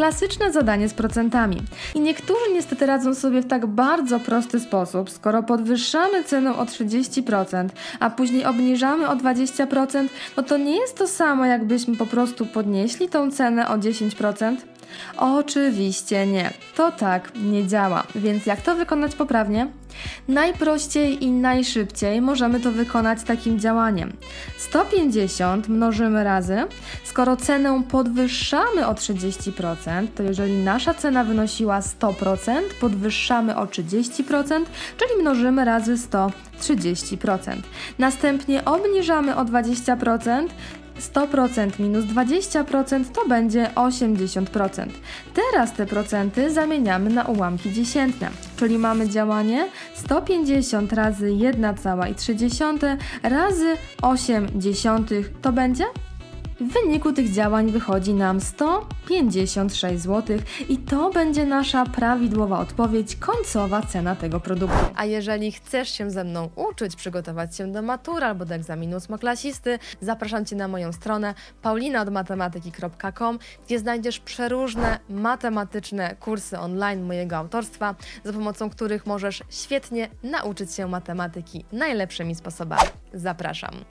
klasyczne zadanie z procentami. I niektórzy niestety radzą sobie w tak bardzo prosty sposób, skoro podwyższamy cenę o 30%, a później obniżamy o 20%, no to nie jest to samo, jakbyśmy po prostu podnieśli tą cenę o 10%. Oczywiście nie. To tak nie działa. Więc jak to wykonać poprawnie? Najprościej i najszybciej możemy to wykonać takim działaniem. 150 mnożymy razy. Skoro cenę podwyższamy o 30%, to jeżeli nasza cena wynosiła 100%, podwyższamy o 30%, czyli mnożymy razy 100 30%. Następnie obniżamy o 20%, 100% minus 20% to będzie 80%. Teraz te procenty zamieniamy na ułamki dziesiętne, czyli mamy działanie 150 razy 1,3 razy 8 dziesiątych to będzie? W wyniku tych działań wychodzi nam 156 zł i to będzie nasza prawidłowa odpowiedź, końcowa cena tego produktu. A jeżeli chcesz się ze mną uczyć, przygotować się do matury albo do egzaminu ósmoklasisty, zapraszam Cię na moją stronę paulinaodmatematyki.com, gdzie znajdziesz przeróżne matematyczne kursy online mojego autorstwa, za pomocą których możesz świetnie nauczyć się matematyki najlepszymi sposobami. Zapraszam.